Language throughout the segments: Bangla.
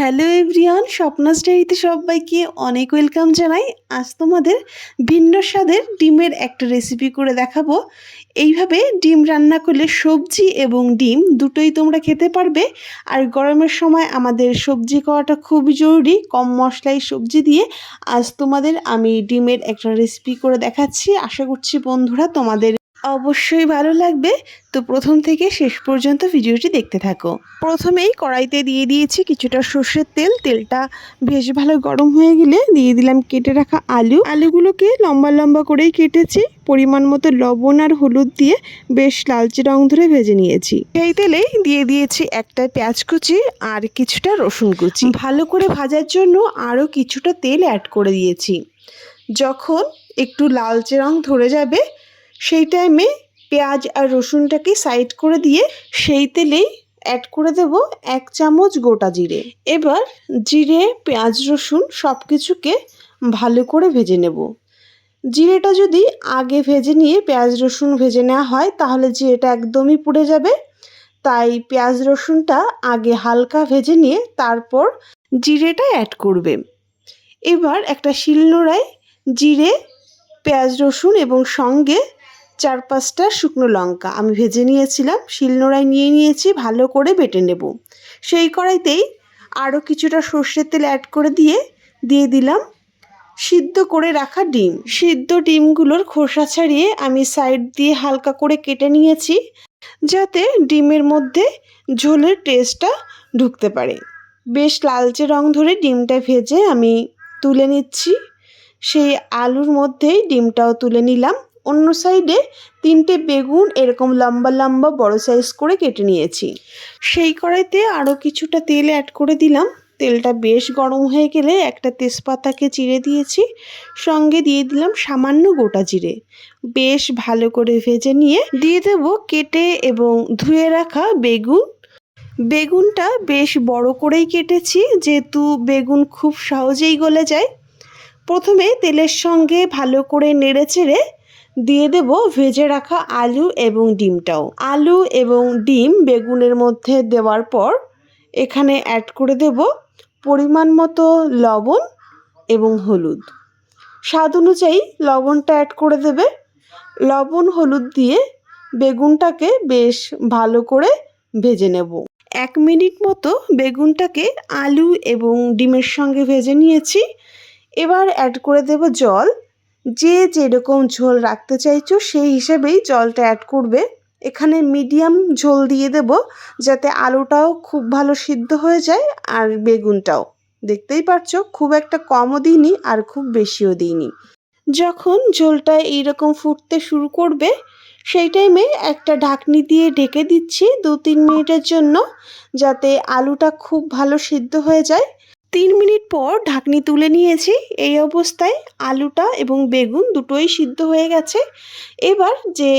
হ্যালো এভরিওয়ান স্বপ্নাস ডায়েরিতে সবাইকে অনেক ওয়েলকাম জানাই। আজ তোমাদের ভিন্ন স্বাদের ডিমের একটা রেসিপি করে দেখাবো। এইভাবে ডিম রান্না করলে সবজি এবং ডিম দুটোই তোমরা খেতে পারবে। আর গরমের সময় আমাদের সবজি খাওয়াটা খুবই জরুরি, কম মশলায় সবজি দিয়ে। আজ তোমাদের আমি ডিমের একটা রেসিপি করে দেখাচ্ছি। আশা করছি বন্ধুরা তোমাদের অবশ্যই ভালো লাগবে। তো প্রথম থেকে শেষ পর্যন্ত ভিডিওটি দেখতে থাকো। প্রথমেই কড়াইতে দিয়ে দিয়েছি কিছুটা সর্ষের তেল। তেলটা বেশ ভালো গরম হয়ে গেলে দিয়ে দিলাম কেটে রাখা আলু। আলুগুলোকে লম্বা লম্বা করেই কেটেছি। পরিমাণ মতো লবণ আর হলুদ দিয়ে বেশ লালচে রং ধরে ভেজে নিয়েছি। এই তেলেই দিয়ে দিয়েছি একটা পেঁয়াজ কুচি আর কিছুটা রসুন কুচি। ভালো করে ভাজার জন্য আরও কিছুটা তেল অ্যাড করে দিয়েছি। যখন একটু লালচে রং ধরে যাবে সেই টাইমে পেঁয়াজ আর রসুনটাকে সাইড করে দিয়ে সেই তেলেই অ্যাড করে দেব এক চামচ গোটা জিরে। এবার জিরে, পেঁয়াজ, রসুন সব কিছুকে ভালো করে ভেজে নেব। জিরেটা যদি আগে ভেজে নিয়ে পেঁয়াজ, রসুন ভেজে নেওয়া হয়, তাহলে জিরেটা একদমই পুড়ে যাবে। তাই পেঁয়াজ, রসুনটা আগে হালকা ভেজে নিয়ে তারপর জিরেটা অ্যাড করবে। এবার একটা শিলনোড়ায় জিরে, পেঁয়াজ, রসুন এবং সঙ্গে চার পাঁচটা শুকনো লঙ্কা। আমি ভেজে নিয়েছিলাম, শিলনোড়ায় নিয়ে নিয়েছি, ভালো করে বেটে নেব। সেই কড়াইতেই আরও কিছুটা সর্ষের তেল অ্যাড করে দিয়ে দিয়ে দিলাম সিদ্ধ করে রাখা ডিম। সিদ্ধ ডিমগুলোর খোসা ছাড়িয়ে আমি সাইড দিয়ে হালকা করে কেটে নিয়েছি, যাতে ডিমের মধ্যে ঝোলের টেস্টটা ঢুকতে পারে। বেশ লালচে রং ধরে ডিমটা ভেজে আমি তুলে নিচ্ছি। সেই আলুর মধ্যেই ডিমটাও তুলে নিলাম। অন্য সাইডে তিনটে বেগুন এরকম লম্বা লম্বা বড় সাইজ করে কেটে নিয়েছি। সেই কড়াইতে আরও কিছুটা তেল অ্যাড করে দিলাম। তেলটা বেশ গরম হয়ে গেলে একটা তেজপাতাকে চিড়ে দিয়েছি। সঙ্গে দিয়ে দিলাম সামান্য গোটা জিরে। বেশ ভালো করে ভেজে নিয়ে দিয়ে দেব কেটে এবং ধুয়ে রাখা বেগুন। বেগুনটা বেশ বড় করেই কেটেছি, যেহেতু বেগুন খুব সহজেই গলে যায়। প্রথমে তেলের সঙ্গে ভালো করে নেড়ে চেড়ে দিয়ে দেব ভেজে রাখা আলু এবং ডিমটাও। আলু এবং ডিম বেগুনের মধ্যে দেওয়ার পর এখানে অ্যাড করে দেব পরিমাণ মতো লবণ এবং হলুদ। স্বাদ অনুযায়ী লবণটা অ্যাড করে দেবে। লবণ হলুদ দিয়ে বেগুনটাকে বেশ ভালো করে ভেজে নেব। এক মিনিট মতো বেগুনটাকে আলু এবং ডিমের সঙ্গে ভেজে নিয়েছি। এবার অ্যাড করে দেব জল। যে যেরকম ঝোল রাখতে চাইছো সেই হিসেবেই জলটা অ্যাড করবে। এখানে মিডিয়াম ঝোল দিয়ে দেব যাতে আলুটাও খুব ভালো সিদ্ধ হয়ে যায় আর বেগুনটাও। দেখতেই পারছ, খুব একটা কমও দিইনি আর খুব বেশিও দিইনি। যখন ঝোলটা এইরকম ফুটতে শুরু করবে, সেই টাইমে একটা ঢাকনি দিয়ে ঢেকে দিচ্ছি দু তিন মিনিটের জন্য যাতে আলুটা খুব ভালো সিদ্ধ হয়ে যায়। তিন মিনিট পর ঢাকনি তুলে নিয়েছি। এই অবস্থায় আলুটা এবং বেগুন দুটোই সিদ্ধ হয়ে গেছে। এবার যে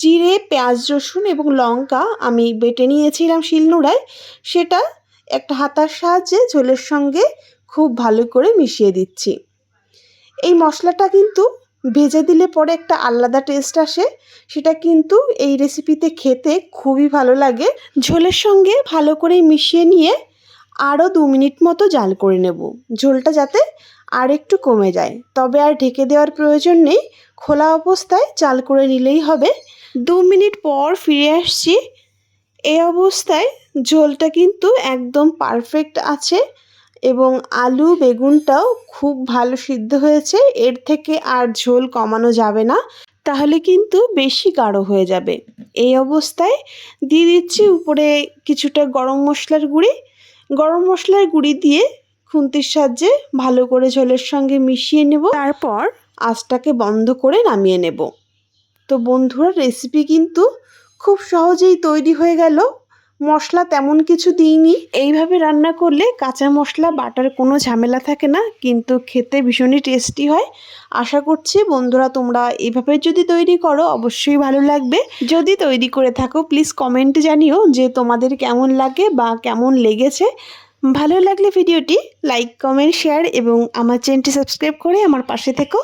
জিরে, পেঁয়াজ, রসুন এবং লঙ্কা আমি বেটে নিয়েছিলাম শিলনোড়ায়, সেটা একটা হাতার সাহায্যে ঝোলের সঙ্গে খুব ভালো করে মিশিয়ে দিচ্ছি। এই মশলাটা কিন্তু ভেজে দিলে পরে একটা আলাদা টেস্ট আসে। সেটা কিন্তু এই রেসিপিতে খেতে খুবই ভালো লাগে। ঝোলের সঙ্গে ভালো করে মিশিয়ে নিয়ে আরও দু মিনিট মতো জাল করে নেব। ঝোলটা যাতে আর একটু কমে যায়। তবে আর ঢেকে দেওয়ার প্রয়োজন নেই। খোলা অবস্থায় চাল করে নিলেই হবে। দু মিনিট পর ফিরে আসছি। এই অবস্থায় ঝোলটা কিন্তু একদম পারফেক্ট আছে এবং আলু, বেগুনটাও খুব ভালো সিদ্ধ হয়েছে। এর থেকে আর ঝোল কমানো যাবে না। তাহলে কিন্তু বেশি গাঢ় হয়ে যাবে। এই অবস্থায় দিয়ে দিচ্ছি উপরে কিছুটা গরম মশলার গুঁড়ি। গরম মশলার গুঁড়ি দিয়ে খুন্তির সাহায্যে ভালো করে ঝোলের সঙ্গে মিশিয়ে নেব। তারপর আঁচটাকে বন্ধ করে নামিয়ে নেব। তো বন্ধুরা রেসিপি কিন্তু খুব সহজেই তৈরি হয়ে গেল। মশলা তেমন কিছু দিইনি। এইভাবে রান্না করলে কাঁচা মশলা, বাটার কোনো ঝামেলা থাকে না, কিন্তু খেতে ভীষণই টেস্টি হয়। আশা করছি বন্ধুরা তোমরা এইভাবে যদি তৈরি করো, অবশ্যই ভালো লাগবে। যদি তৈরি করে থাকো প্লিজ কমেন্টে জানিও যে তোমাদের কেমন লাগে বা কেমন লেগেছে। ভালো লাগলে ভিডিওটি লাইক কমেন্ট শেয়ার এবং আমার চ্যানেলটি সাবস্ক্রাইব করে আমার পাশে থেকো।